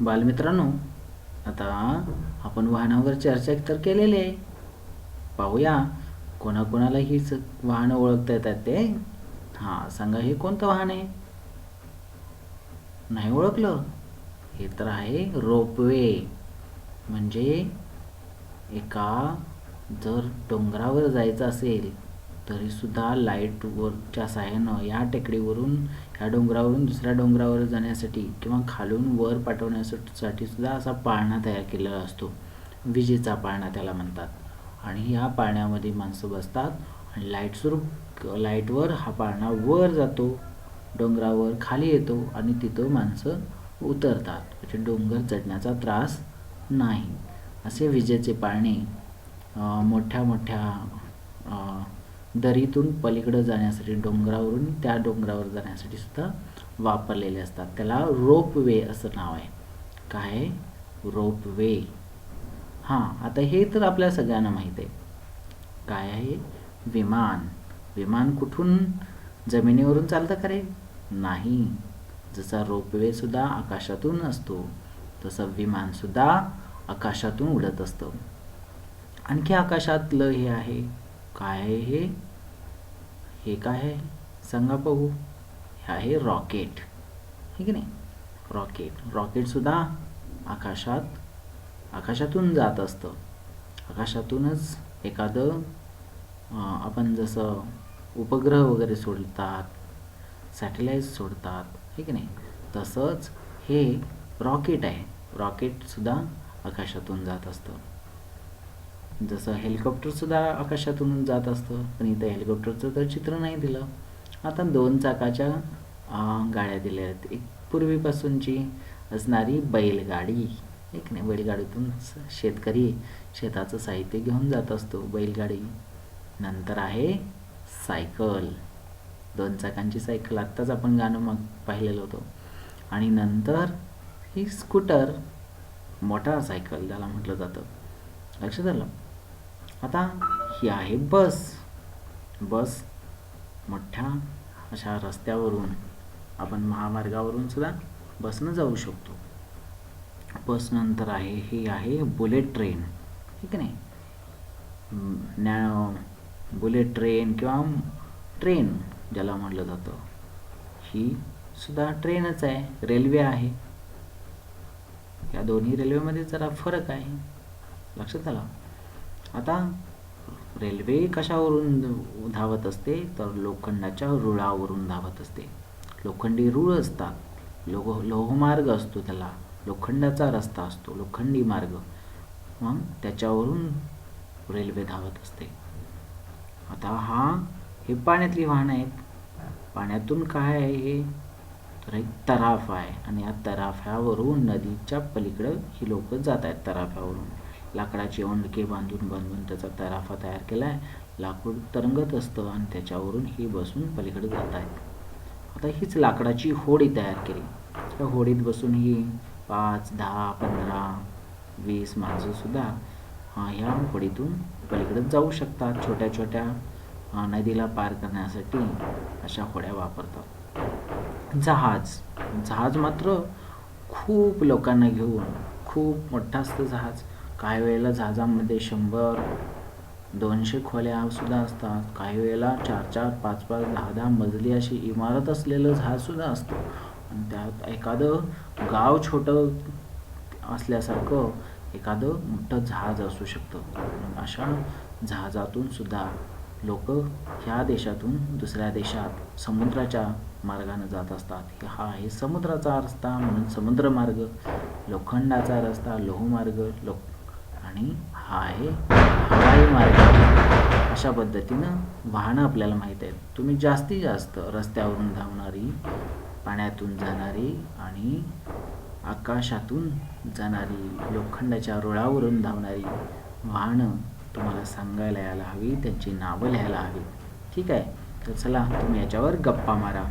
बालमित्रांनो आता आपण वाहनावर चर्चा तर केलेली आहे. पाहूया कोणाकोणाला हीच वाहनं ओळखता येतात ते. हां सांगा हे कोणतं वाहन आहे? नाही ओळखलं? हे तर आहे रोपवे. म्हणजे एका जर डोंगरावर जायचं असेल तरीसुद्धा लाईटवरच्या सहाय्यानं या टेकडीवरून ह्या डोंगरावरून दुसऱ्या डोंगरावर जाण्यासाठी किंवा खालून वर पाठवण्यासाठी सुद्धा असा पाळणा तयार केलेला असतो. विजेचा पाळणा त्याला म्हणतात. आणि या पाळण्यामध्ये माणसं बसतात आणि लाइट स्वरूप लाईटवर हा पाळणा वर जातो डोंगरावर खाली येतो आणि तिथं माणसं उतरतात. म्हणजे डोंगर चढण्याचा त्रास नाही. असे विजेचे पाळणे मोठ्या मोठ्या दरीतून पलीकडं जाण्यासाठी डोंगरावरून त्या डोंगरावर जाण्यासाठी सुद्धा वापरलेले असतात. त्याला रोप वे असं नाव आहे. काय? रोप वे हां आता हे तर आपल्या सगळ्यांना माहीत आहे. काय आहे? विमान. विमान कुठून? जमिनीवरून चालतं का रे? नाही. जसा रोपवे सुद्धा आकाशातून असतो तसं विमान सुद्धा आकाशातून उडत असतं. आणखी आकाशातलं हे आहे. काय आहे हे? हे काय आहे? सांगा पाहू. हे आहे रॉकेट. आहे की नाही? रॉकेट. रॉकेटसुद्धा आकाशात आकाशातून जात असतं. आकाशातूनच एखादं आपण जसं उपग्रह वगैरे सोडतात सॅटेलाईट सोडतात आहे की नाही? तसंच हे रॉकेट आहे. रॉकेटसुद्धा आकाशातून जात असतं. जसं हेलिकॉप्टरसुद्धा आकाशातून जात असतं पण इथं हेलिकॉप्टरचं तर चित्र नाही दिलं. आता दोन चाकाच्या गाड्या दिल्या आहेत. एक पूर्वीपासूनची असणारी बैलगाडी. एक नाही बैलगाडीतून शेतकरी शेताचं साहित्य घेऊन जात असतो. बैलगाडी. नंतर आहे सायकल. दोन चाकांची सायकल. आत्ताच आपण गाणं मग पाहिलेलं होतं. आणि नंतर ही स्कूटर मोटारसायकल ज्याला म्हटलं जातं. लक्षात आलं? आता ही आहे बस. बस मोठ्या अशा रस्त्यावरून आपण महामार्गावरून सुद्धा बसनं जाऊ शकतो. बस नंतर आहे ही आहे बुलेट ट्रेन. ठीक आहे नाही? न्या बुलेट ट्रेन किंवा ट्रेन ज्याला म्हटलं जातं. ही सुद्धा ट्रेनच आहे रेल्वे आहे. या दोन्ही रेल्वेमध्ये जरा फरक आहे. लक्षात आला? आता रेल्वे कशावरून धावत असते? तर लोखंडाच्या रुळावरून धावत असते. लोखंडी रूळ असतात. लोह लोहमार्ग असतो त्याला. लोखंडाचा रस्ता असतो. लोखंडी मार्ग. मग त्याच्यावरून रेल्वे धावत असते. आता हा हे पाण्यातली वाहन आहेत. पाण्यातून काय आहे हे? तर एक तराफ आहे. आणि या तराफ्यावरून नदीच्या पलीकडं ही लोक जात आहेत तराफ्यावरून. लाकडाची ओंडके बांधून बांधून त्याचा तराफा तयार केला आहे लाकूड तरंगत असतं आणि त्याच्यावरून ही बसून पलीकडे जात आहेत. आता हीच लाकडाची होडी तयार केली. त्या होडीत बसून ही पाच दहा पंधरा वीस माणसंसुद्धा ह्या होडीतून पलीकडे जाऊ शकतात. छोट्या छोट्या नदीला पार करण्यासाठी अशा होड्या वापरतात. जहाज. जहाज मात्र खूप लोकांना घेऊन खूप मोठा असतं जहाज. काही वेळेला जहाजामध्ये शंभर दोनशे खोल्या सुद्धा असतात. काही वेळेला चार चार पाच पाच दहा दहा मजली अशी इमारत असलेलं जहाजसुद्धा असतं. आणि त्यात एखादं गाव छोटं असल्यासारखं एखादं मोठं जहाज असू शकतं. अशा जहाजातून सुद्धा लोक ह्या देशातून दुसऱ्या देशात समुद्राच्या मार्गाने जात असतात. हा आहे समुद्राचा रस्ता म्हणून समुद्रमार्ग लोखंडाचा रस्ता लोहमार्ग लोक आणि हा आहे हवाई मार्ग अशा पद्धतीनं वाहनं आपल्याला माहीत आहेत. तुम्ही जास्तीत जास्त रस्त्यावरून धावणारी पाण्यातून जाणारी आणि आकाशातून जाणारी लोखंडाच्या रुळावरून धावणारी वाहनं तुम्हाला सांगायला यायला हवी त्यांची नावं लिहायला हवी ठीक आहे? तर चला तुम्ही याच्यावर गप्पा मारा.